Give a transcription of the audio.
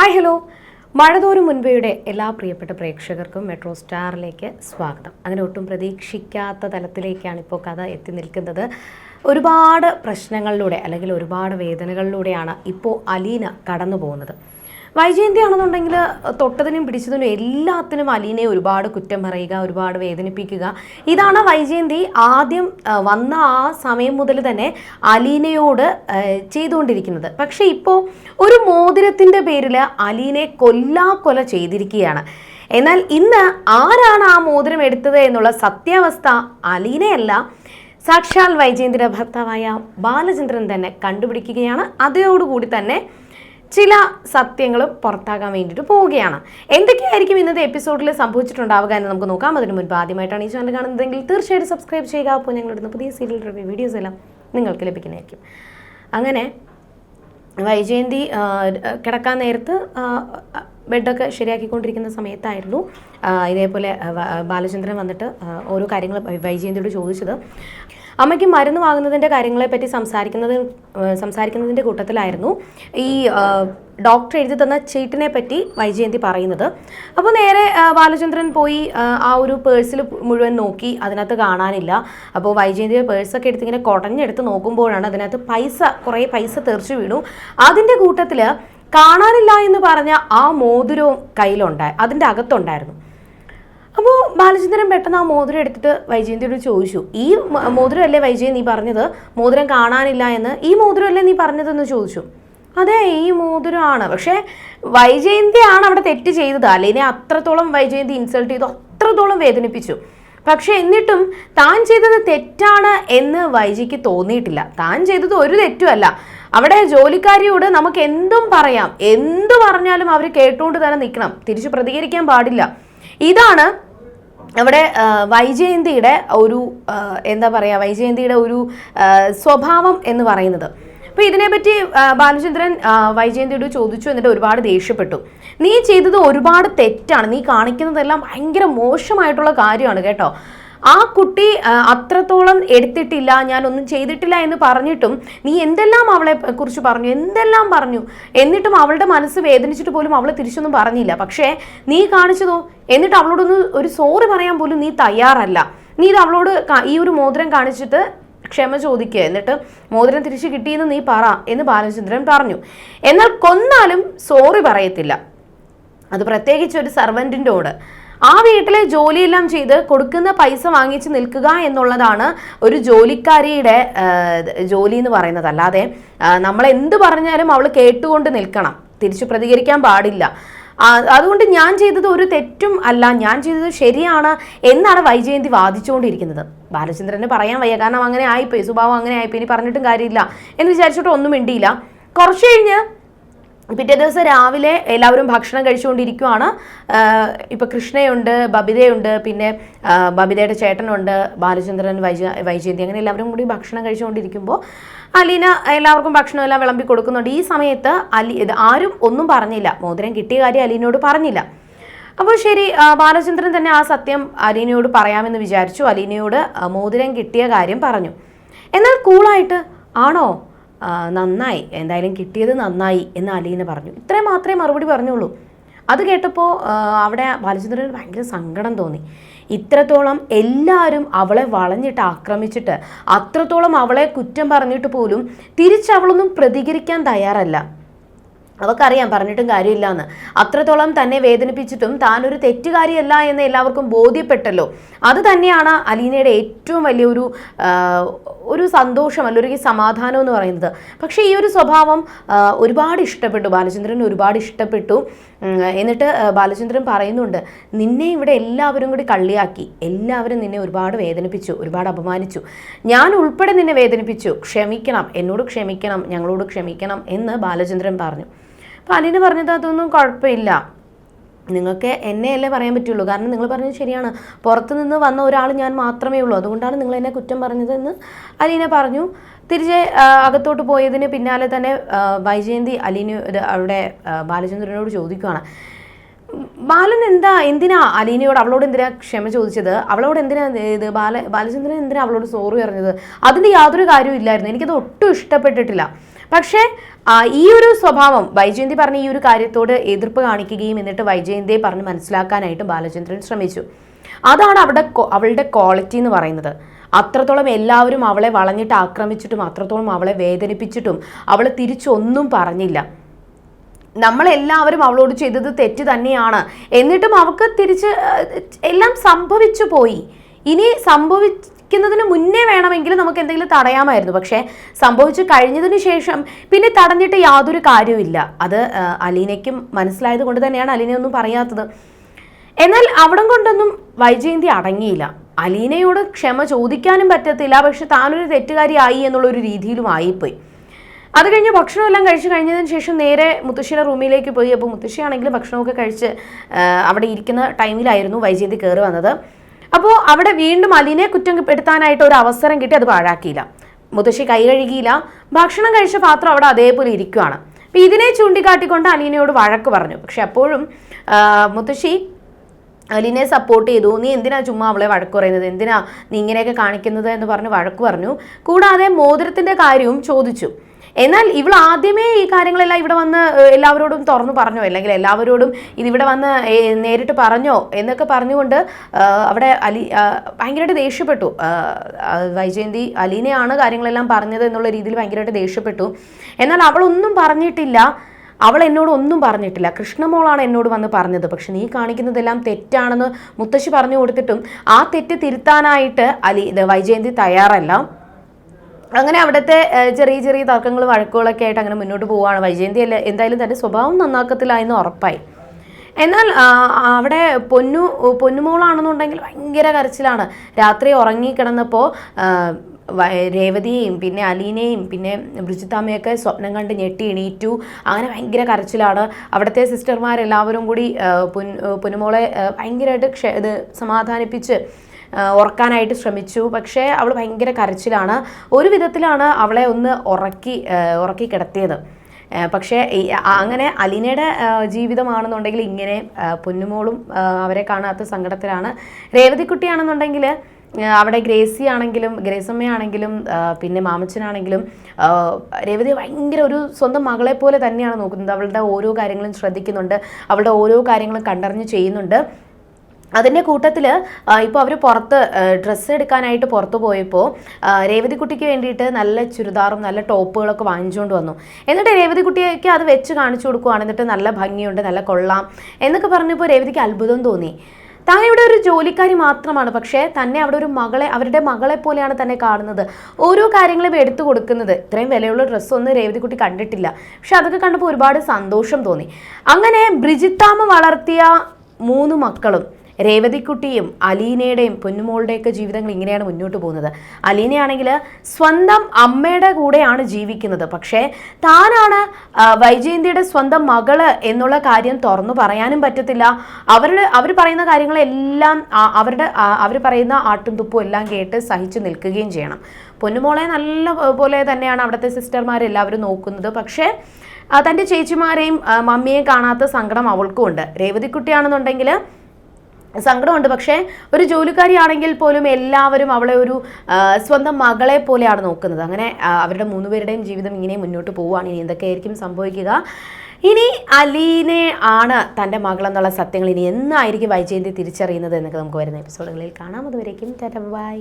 Hi hello മഴതോറും മുൻപയുടെ എല്ലാ പ്രിയപ്പെട്ട പ്രേക്ഷകർക്കും മെട്രോ സ്റ്റാറിലേക്ക് സ്വാഗതം. അങ്ങനെ ഒട്ടും പ്രതീക്ഷിക്കാത്ത തലത്തിലേക്കാണ് ഇപ്പോൾ കഥ എത്തി നിൽക്കുന്നത്. ഒരുപാട് പ്രശ്നങ്ങളിലൂടെ അല്ലെങ്കിൽ ഒരുപാട് വേദനകളിലൂടെയാണ് ഇപ്പോൾ അലീന കടന്നു പോകുന്നത് വൈജയന്തി ആണെന്നുണ്ടെങ്കിൽ തൊട്ടതിനും പിടിച്ചതിനും എല്ലാത്തിനും അലീനെ ഒരുപാട് കുറ്റം പറയുക ഒരുപാട് വേദനിപ്പിക്കുക. ഇതാണ് വൈജയന്തി ആദ്യം വന്ന ആ സമയം മുതൽ തന്നെ അലീനയോട് ചെയ്തുകൊണ്ടിരിക്കുന്നത്. പക്ഷേ ഇപ്പോൾ ഒരു മോതിരത്തിന്റെ പേരിൽ അലീനെ കൊല്ലാക്കൊല ചെയ്തിരിക്കുകയാണ്. എന്നാൽ ഇന്ന് ആരാണ് ആ മോതിരം എടുത്തത് എന്നുള്ള സത്യാവസ്ഥ അലീനയല്ല. സാക്ഷാൽ വൈജയന്തിയുടെ ഭർത്താവായ ബാലചന്ദ്രൻ തന്നെ കണ്ടുപിടിക്കുകയാണ്. അതോടുകൂടി തന്നെ ചില സത്യങ്ങൾ പുറത്താകാൻ വേണ്ടിയിട്ട് പോവുകയാണ്. എന്തൊക്കെയായിരിക്കും ഇന്നത്തെ എപ്പിസോഡിൽ സംഭവിച്ചിട്ടുണ്ടാവുക എന്ന് നമുക്ക് നോക്കാം. അതിന് മുൻപ് ആദ്യമായിട്ടാണ് ഈ ചാനൽ കാണുന്നതെങ്കിൽ തീർച്ചയായിട്ടും സബ്സ്ക്രൈബ് ചെയ്യുക. അപ്പോൾ ഞങ്ങളിടുന്ന പുതിയ സീരിയൽ റിവ്യൂ വീഡിയോസ് എല്ലാം നിങ്ങൾക്ക് ലഭിക്കുന്നതായിരിക്കും. അങ്ങനെ വൈജയന്തി കിടക്കാൻ നേരത്ത് ബെഡൊക്കെ ശരിയാക്കിക്കൊണ്ടിരിക്കുന്ന സമയത്തായിരുന്നു. ഇതേപോലെ ബാലചന്ദ്രൻ വന്നിട്ട് ഓരോ കാര്യങ്ങൾ വൈജയന്തിയോട് ചോദിച്ചത്. അമ്മയ്ക്ക് മരുന്ന് വാങ്ങുന്നതിന്റെ കാര്യങ്ങളെപ്പറ്റി സംസാരിക്കുന്നത് സംസാരിക്കുന്നതിന്റെ കൂട്ടത്തിലായിരുന്നു. ഈ ഡോക്ടർ എഴുതി തന്ന ചീട്ടിനെ പറ്റി വൈജയന്തി പറയുന്നത്. അപ്പോൾ നേരെ ബാലചന്ദ്രൻ പോയി ആ ഒരു പേഴ്സിൽ മുഴുവൻ നോക്കി അതിനകത്ത് കാണാനില്ല. അപ്പോൾ വൈജയന്തിയുടെ പേഴ്സൊക്കെ എടുത്ത് ഇങ്ങനെ കുടഞ്ഞെടുത്ത് നോക്കുമ്പോഴാണ് അതിനകത്ത് പൈസ കുറേ പൈസ തെറിച്ചു വീണു. അതിന്റെ കൂട്ടത്തിൽ കാണാനില്ല എന്ന് പറഞ്ഞ ആ മോതിരവും കയ്യിലുണ്ടായി അതിന്റെ അകത്തുണ്ടായിരുന്നു. അപ്പോൾ ബാലചന്ദ്രൻ പെട്ടെന്ന് ആ മോതിരം എടുത്തിട്ട് വൈജയന്തിയോട് ചോദിച്ചു ഈ മോതിരം അല്ലേ വൈജയൻ നീ പറഞ്ഞത്? മോതിരം കാണാനില്ല എന്ന് ഈ മോതിരം അല്ലേ നീ പറഞ്ഞതെന്ന് ചോദിച്ചു. അതെ ഈ മോതിരമാണ്. പക്ഷേ വൈജയന്തിയാണ് അവിടെ തെറ്റ് ചെയ്തത്. അല്ലെങ്കിൽ അത്രത്തോളം വൈജയന്തി ഇൻസൾട്ട് ചെയ്തു അത്രത്തോളം വേദനിപ്പിച്ചു. പക്ഷെ എന്നിട്ടും താൻ ചെയ്തത് തെറ്റാണ് എന്ന് വൈജിക്ക് തോന്നിയിട്ടില്ല. താൻ ചെയ്തത് ഒരു തെറ്റുമല്ല. അവിടെ ജോലിക്കാരിയോട് നമുക്ക് എന്തും പറയാം. എന്തു പറഞ്ഞാലും അവർ കേട്ടുകൊണ്ട് തന്നെ നിൽക്കണം. തിരിച്ചു പ്രതികരിക്കാൻ പാടില്ല. ഇതാണ് അവിടെ വൈജയന്തിയുടെ ഒരു എന്താ പറയുക വൈജയന്തിയുടെ ഒരു സ്വഭാവം എന്ന് പറയുന്നത്. അപ്പോൾ ഇതിനെപ്പറ്റി ബാലചന്ദ്രൻ വൈജയന്തിയോട് ചോദിച്ചു എന്നിട്ട് ഒരുപാട് ദേഷ്യപ്പെട്ടു. നീ ചെയ്തത് ഒരുപാട് തെറ്റാണ്. നീ കാണിക്കുന്നതെല്ലാം ഭയങ്കര മോശമായിട്ടുള്ള കാര്യമാണ് കേട്ടോ. ആ കുട്ടി അത്രത്തോളം എടുത്തിട്ടില്ല ഞാനൊന്നും ചെയ്തിട്ടില്ല എന്ന് പറഞ്ഞിട്ടും നീ എന്തെല്ലാം അവളെ കുറിച്ച് പറഞ്ഞു എന്തെല്ലാം പറഞ്ഞു? എന്നിട്ടും അവളുടെ മനസ്സ് വേദനിച്ചിട്ട് പോലും അവൾ തിരിച്ചൊന്നും പറഞ്ഞില്ല. പക്ഷേ നീ കാണിച്ചതോ? എന്നിട്ട് അവളോടൊന്ന് ഒരു സോറി പറയാൻ പോലും നീ തയ്യാറല്ല. നീ ഇത് അവളോട് ഈ ഒരു മോതിരം കാണിച്ചിട്ട് ക്ഷമ ചോദിക്കുക എന്നിട്ട് മോതിരം തിരിച്ചു കിട്ടിയെന്ന് നീ പറ എന്ന് ബാലചന്ദ്രൻ പറഞ്ഞു. എന്നാൽ കൊന്നാലും സോറി പറയത്തില്ല. അത് പ്രത്യേകിച്ച് ഒരു സർവന്റിന്റോട് ആ വീട്ടിലെ ജോലിയെല്ലാം ചെയ്ത് കൊടുക്കുന്ന പൈസ വാങ്ങിച്ച് നിൽക്കുക എന്നുള്ളതാണ് ഒരു ജോലിക്കാരിയുടെ ജോലി എന്ന് പറയുന്നത്. അല്ലാതെ നമ്മൾ എന്ത് പറഞ്ഞാലും അവൾ കേട്ടുകൊണ്ട് നിൽക്കണം. തിരിച്ചു പ്രതികരിക്കാൻ പാടില്ല. അതുകൊണ്ട് ഞാൻ ചെയ്തത് ഒരു തെറ്റും അല്ല. ഞാൻ ചെയ്തത് ശരിയാണ് എന്നാണ് വൈജയന്തി വാദിച്ചുകൊണ്ടിരിക്കുന്നത്. ബാലചന്ദ്രന് പറയാൻ വയ്യ. കാരണം അങ്ങനെ ആയിപ്പോയി. സ്വഭാവം അങ്ങനെ ആയിപ്പോയി. ഇനി പറഞ്ഞിട്ടും കാര്യമില്ല എന്ന് വിചാരിച്ചിട്ട് ഒന്നും മിണ്ടിയില്ല. കുറച്ച് കഴിഞ്ഞ് പിറ്റേ ദിവസം രാവിലെ എല്ലാവരും ഭക്ഷണം കഴിച്ചുകൊണ്ടിരിക്കുവാണ്. ഇപ്പം കൃഷ്ണയുണ്ട് ബബിതയുണ്ട് പിന്നെ ബബിതയുടെ ചേട്ടനുണ്ട് ബാലചന്ദ്രൻ വൈജ വൈജയന്തി അങ്ങനെ എല്ലാവരും കൂടി ഭക്ഷണം കഴിച്ചുകൊണ്ടിരിക്കുമ്പോൾ അലീന എല്ലാവർക്കും ഭക്ഷണം എല്ലാം വിളമ്പി കൊടുക്കുന്നുണ്ട്. ഈ സമയത്ത് അലി ആരും ഒന്നും പറഞ്ഞില്ല. മോതിരം കിട്ടിയ കാര്യം അലീനയോട് പറഞ്ഞില്ല. അപ്പോൾ ശരി ബാലചന്ദ്രൻ തന്നെ ആ സത്യം അലീനയോട് പറയാമെന്ന് വിചാരിച്ചു. അലീനയോട് മോതിരം കിട്ടിയ കാര്യം പറഞ്ഞു. എന്നാൽ കൂളായിട്ട് ആണോ നന്നായി എന്തായാലും കിട്ടിയത് നന്നായി എന്ന് അലീന പറഞ്ഞു. ഇത്രയും മാത്രമേ മറുപടി പറഞ്ഞുള്ളൂ. അത് കേട്ടപ്പോൾ അവിടെ ബാലചന്ദ്രന് ഭയങ്കര സങ്കടം തോന്നി. ഇത്രത്തോളം എല്ലാവരും അവളെ വളഞ്ഞിട്ട് ആക്രമിച്ചിട്ട് അത്രത്തോളം അവളെ കുറ്റം പറഞ്ഞിട്ട് പോലും തിരിച്ചവളൊന്നും പ്രതികരിക്കാൻ തയ്യാറല്ല. അവക്കറിയാം പറഞ്ഞിട്ടും കാര്യമില്ല എന്ന് അത്രത്തോളം തന്നെ വേദനിപ്പിച്ചിട്ടും താൻ ഒരു തെറ്റുകാരിയല്ല എന്ന് എല്ലാവർക്കും ബോധ്യപ്പെട്ടല്ലോ. അത് തന്നെയാണ് അലീനയുടെ ഏറ്റവും വലിയൊരു ഒരു സന്തോഷം അല്ലെങ്കിൽ സമാധാനം എന്ന് പറയുന്നത്. പക്ഷേ ഈ ഒരു സ്വഭാവം ഒരുപാട് ഇഷ്ടപ്പെട്ടു. ബാലചന്ദ്രൻ ഒരുപാട് ഇഷ്ടപ്പെട്ടു. എന്നിട്ട് ബാലചന്ദ്രൻ പറയുന്നുണ്ട് നിന്നെ ഇവിടെ എല്ലാവരും കൂടി കള്ളിയാക്കി. എല്ലാവരും നിന്നെ ഒരുപാട് വേദനിപ്പിച്ചു ഒരുപാട് അപമാനിച്ചു. ഞാൻ ഉൾപ്പെടെ നിന്നെ വേദനിപ്പിച്ചു. ക്ഷമിക്കണം. എന്നോട് ക്ഷമിക്കണം. ഞങ്ങളോട് ക്ഷമിക്കണം. എന്ന് ബാലചന്ദ്രൻ പറഞ്ഞു. അപ്പോൾ അലീന പറഞ്ഞത് അതൊന്നും കുഴപ്പമില്ല. നിങ്ങൾക്ക് എന്നെയല്ലേ പറയാൻ പറ്റുള്ളൂ. കാരണം നിങ്ങൾ പറഞ്ഞത് ശരിയാണ്. പുറത്തു നിന്ന് വന്ന ഒരാൾ ഞാൻ മാത്രമേ ഉള്ളൂ. അതുകൊണ്ടാണ് നിങ്ങൾ എന്നെ കുറ്റം പറഞ്ഞതെന്ന് അലീന പറഞ്ഞു. തിരിച്ച് അകത്തോട്ട് പോയതിന് പിന്നാലെ തന്നെ വൈജയന്തി അലീന അവിടെ ബാലചന്ദ്രനോട് ചോദിക്കുകയാണ് ബാലൻ എന്താ എന്തിനാ അലീനയോട് അവളോട് എന്തിനാ ക്ഷമ ചോദിച്ചത്? അവളോട് എന്തിനാ ഇത് ബാല ബാലചന്ദ്രൻ എന്തിനാ അവളോട് സോറി പറഞ്ഞത്? അതിന്റെ യാതൊരു കാര്യവും ഇല്ലായിരുന്നു. എനിക്കത് ഒട്ടും ഇഷ്ടപ്പെട്ടിട്ടില്ല. പക്ഷേ ഈ ഒരു സ്വഭാവം വൈജയന്തി പറഞ്ഞ ഈ ഒരു കാര്യത്തോട് എതിർപ്പ് കാണിക്കുകയും എന്നിട്ട് വൈജയന്തിയെ പറഞ്ഞ് മനസ്സിലാക്കാനായിട്ട് ബാലചന്ദ്രൻ ശ്രമിച്ചു. അതാണ് അവിടെ അവളുടെ ക്വാളിറ്റി എന്ന് പറയുന്നത്. അത്രത്തോളം എല്ലാവരും അവളെ വളഞ്ഞിട്ട് ആക്രമിച്ചിട്ടും അത്രത്തോളം അവളെ വേദനിപ്പിച്ചിട്ടും അവൾ തിരിച്ചൊന്നും പറഞ്ഞില്ല. നമ്മളെല്ലാവരും അവളോട് ചെയ്തത് തെറ്റ് തന്നെയാണ്. എന്നിട്ടും അവൾക്ക് തിരിച്ച് എല്ലാം സംഭവിച്ചു പോയി. ഇനി സംഭവിക്കുന്നതിന് മുന്നേ വേണമെങ്കിൽ നമുക്ക് എന്തെങ്കിലും തടയാമായിരുന്നു. പക്ഷേ സംഭവിച്ചു കഴിഞ്ഞതിന് ശേഷം പിന്നെ തടഞ്ഞിട്ട് യാതൊരു കാര്യവുമില്ല അത് അലീനയ്ക്കും മനസ്സിലായത് കൊണ്ട് തന്നെയാണ് അലീന ഒന്നും പറയാത്തത്. എന്നാൽ അവിടം കൊണ്ടൊന്നും വൈജയന്തി അടങ്ങിയില്ല. അലീനയോട് ക്ഷമ ചോദിക്കാനും പറ്റത്തില്ല. പക്ഷെ താനൊരു തെറ്റുകാരിയായി എന്നുള്ളൊരു രീതിയിലും ആയിപ്പോയി. അത് കഴിഞ്ഞ് ഭക്ഷണമെല്ലാം കഴിച്ച് കഴിഞ്ഞതിന് ശേഷം നേരെ മുത്തശ്ശിയുടെ റൂമിലേക്ക് പോയി. അപ്പോൾ മുത്തശ്ശിയാണെങ്കിലും ഭക്ഷണമൊക്കെ കഴിച്ച് അവിടെ ഇരിക്കുന്ന ടൈമിലായിരുന്നു വൈജയന്തി കയറി വന്നത്. അപ്പോൾ അവിടെ വീണ്ടും അലീനെ കുറ്റപ്പെടുത്താനായിട്ട് ഒരു അവസരം കിട്ടി അത് പാഴാക്കിയില്ല. മുത്തശ്ശി കൈ കഴുകിയില്ല. ഭക്ഷണം കഴിച്ച പാത്രം അവിടെ അതേപോലെ ഇരിക്കുകയാണ് അപ്പം ഇതിനെ ചൂണ്ടിക്കാട്ടിക്കൊണ്ട് അലീനയോട് വഴക്ക് പറഞ്ഞു. പക്ഷെ അപ്പോഴും മുത്തശ്ശി അലീനെ സപ്പോർട്ട് ചെയ്തു. നീ എന്തിനാ ചുമ്മാ അവളെ വഴക്ക് പറയുന്നത്? എന്തിനാ നീ ഇങ്ങനെയൊക്കെ കാണിക്കുന്നത്? എന്ന് പറഞ്ഞ് വഴക്ക് പറഞ്ഞു. കൂടാതെ മോതിരത്തിന്റെ കാര്യവും ചോദിച്ചു. എന്നാൽ ഇവൾ ആദ്യമേ ഈ കാര്യങ്ങളെല്ലാം ഇവിടെ വന്ന് എല്ലാവരോടും തുറന്നു പറഞ്ഞോ? അല്ലെങ്കിൽ എല്ലാവരോടും ഇതിവിടെ വന്ന് നേരിട്ട് പറഞ്ഞോ? എന്നൊക്കെ പറഞ്ഞുകൊണ്ട് അവിടെ അലി ഭയങ്കരമായിട്ട് ദേഷ്യപ്പെട്ടു. വൈജയന്തി അലീനയാണ് കാര്യങ്ങളെല്ലാം പറഞ്ഞത് എന്നുള്ള രീതിയിൽ ഭയങ്കരമായിട്ട് ദേഷ്യപ്പെട്ടു. എന്നാൽ അവളൊന്നും പറഞ്ഞിട്ടില്ല. അവൾ എന്നോട് ഒന്നും പറഞ്ഞിട്ടില്ല. കൃഷ്ണമോളാണ് എന്നോട് വന്ന് പറഞ്ഞത്. പക്ഷെ നീ കാണിക്കുന്നതെല്ലാം തെറ്റാണെന്ന് മുത്തശ്ശി പറഞ്ഞു കൊടുത്തിട്ടും ആ തെറ്റ് തിരുത്താനായിട്ട് അലി വൈജയന്തി തയ്യാറല്ല. അങ്ങനെ അവിടുത്തെ ചെറിയ ചെറിയ തർക്കങ്ങളും വഴക്കുകളൊക്കെ ആയിട്ട് അങ്ങനെ മുന്നോട്ട് പോവുകയാണ്. വൈജയന്തി അല്ല എന്തായാലും തന്റെ സ്വഭാവം നന്നാക്കത്തിലായെന്ന് ഉറപ്പായി. എന്നാൽ അവിടെ പൊന്നു പൊന്നുമോളാണെന്നുണ്ടെങ്കിൽ ഭയങ്കര കരച്ചിലാണ്. രാത്രി ഉറങ്ങിക്കിടന്നപ്പോൾ രേവതിയെയും പിന്നെ അലീനയും പിന്നെ ബ്രിജിത്താമ്മയൊക്കെ സ്വപ്നം കണ്ട് ഞെട്ടി എണീറ്റു. അങ്ങനെ ഭയങ്കര കരച്ചിലാണ്. അവിടുത്തെ സിസ്റ്റർമാരെല്ലാവരും കൂടി പൊന്നുമോളെ ഭയങ്കരമായിട്ട് ക്ഷേ ഇത് സമാധാനിപ്പിച്ച് ഉറക്കാനായിട്ട് ശ്രമിച്ചു. പക്ഷേ അവൾ ഭയങ്കര കരച്ചിലാണ്. ഒരു വിധത്തിലാണ് അവളെ ഒന്ന് ഉറക്കി ഉറക്കി കിടത്തിയത്. പക്ഷേ അങ്ങനെ അലീനയുടെ ജീവിതമാണെന്നുണ്ടെങ്കിൽ ഇങ്ങനെ പൊന്നുമോളും അവരെ കാണാത്ത സങ്കടത്തിലാണ്. രേവതിക്കുട്ടിയാണെന്നുണ്ടെങ്കിൽ അവിടെ ഗ്രേസി ആണെങ്കിലും ഗ്രേസമ്മയാണെങ്കിലും പിന്നെ മാമച്ചനാണെങ്കിലും രേവതി ഭയങ്കര ഒരു സ്വന്തം മകളെ പോലെ തന്നെയാണ് നോക്കുന്നത്. അവളുടെ ഓരോ കാര്യങ്ങളും ശ്രദ്ധിക്കുന്നുണ്ട്. അവളുടെ ഓരോ കാര്യങ്ങളും കണ്ടറിഞ്ഞ് ചെയ്യുന്നുണ്ട്. അതിന്റെ കൂട്ടത്തിൽ ഇപ്പോൾ അവർ പുറത്ത് ഡ്രസ്സ് എടുക്കാനായിട്ട് പുറത്ത് പോയപ്പോൾ രേവതിക്കുട്ടിക്ക് വേണ്ടിയിട്ട് നല്ല ചുരിദാറും നല്ല ടോപ്പുകളൊക്കെ വാങ്ങിച്ചുകൊണ്ട് വന്നു. എന്നിട്ട് രേവതിക്കുട്ടിക്ക് അത് വെച്ച് കാണിച്ചു കൊടുക്കുവാണ്. എന്നിട്ട് നല്ല ഭംഗിയുണ്ട് നല്ല കൊള്ളാം എന്നൊക്കെ പറഞ്ഞപ്പോൾ രേവതിക്ക് അത്ഭുതം തോന്നി. താൻ ഇവിടെ ഒരു ജോലിക്കാരി മാത്രമാണ്. പക്ഷേ തന്നെ അവിടെ ഒരു മകളെ അവരുടെ മകളെ പോലെയാണ് തന്നെ കാണുന്നത്. ഓരോ കാര്യങ്ങളും എടുത്തു കൊടുക്കുന്നത്. ഇത്രയും വിലയുള്ള ഡ്രസ്സൊന്നും രേവതിക്കുട്ടി കണ്ടിട്ടില്ല. പക്ഷെ അതൊക്കെ കണ്ടപ്പോൾ ഒരുപാട് സന്തോഷം തോന്നി. അങ്ങനെ ബ്രിജിത്താമ്മ വളർത്തിയ മൂന്ന് മക്കളും രേവതിക്കുട്ടിയും അലീനയുടെയും പൊന്നുമോളുടെയൊക്കെ ജീവിതങ്ങൾ ഇങ്ങനെയാണ് മുന്നോട്ട് പോകുന്നത്. അലീനയാണെങ്കിൽ സ്വന്തം അമ്മയുടെ കൂടെയാണ് ജീവിക്കുന്നത്. പക്ഷേ താനാണ് വൈജയന്തിയുടെ സ്വന്തം മകൾ എന്നുള്ള കാര്യം തുറന്നു പറയാനും പറ്റത്തില്ല. അവരുടെ അവർ പറയുന്ന കാര്യങ്ങളെല്ലാം അവരുടെ അവർ പറയുന്ന ആട്ടും തുപ്പും എല്ലാം കേട്ട് സഹിച്ചു നിൽക്കുകയും ചെയ്യണം. പൊന്നുമോളെ നല്ല പോലെ തന്നെയാണ് അവിടുത്തെ സിസ്റ്റർമാരെല്ലാവരും നോക്കുന്നത്. പക്ഷേ തന്റെ ചേച്ചിമാരെയും മമ്മിയെയും കാണാത്ത സങ്കടം അവൾക്കും ഉണ്ട് രേവതിക്കുട്ടിയാണെന്നുണ്ടെങ്കിൽ സങ്കടമുണ്ട്. പക്ഷേ ഒരു ജോലിക്കാരിയാണെങ്കിൽ പോലും എല്ലാവരും അവളെ ഒരു സ്വന്തം മകളെ പോലെയാണ് നോക്കുന്നത്. അങ്ങനെ അവരുടെ മൂന്നുപേരുടെയും ജീവിതം ഇങ്ങനെ മുന്നോട്ട് പോവുകയാണ്. ഇനി എന്തൊക്കെയായിരിക്കും സംഭവിക്കുക? ഇനി അലീനെ ആണ് തന്റെ മകളെന്നുള്ള സത്യങ്ങൾ ഇനി എന്നായിരിക്കും വൈജയന്തി തിരിച്ചറിയുന്നത് എന്നൊക്കെ നമുക്ക് വരുന്ന എപ്പിസോഡുകളിൽ കാണാം. അതുവരേക്കും ടാറ്റ ബൈ.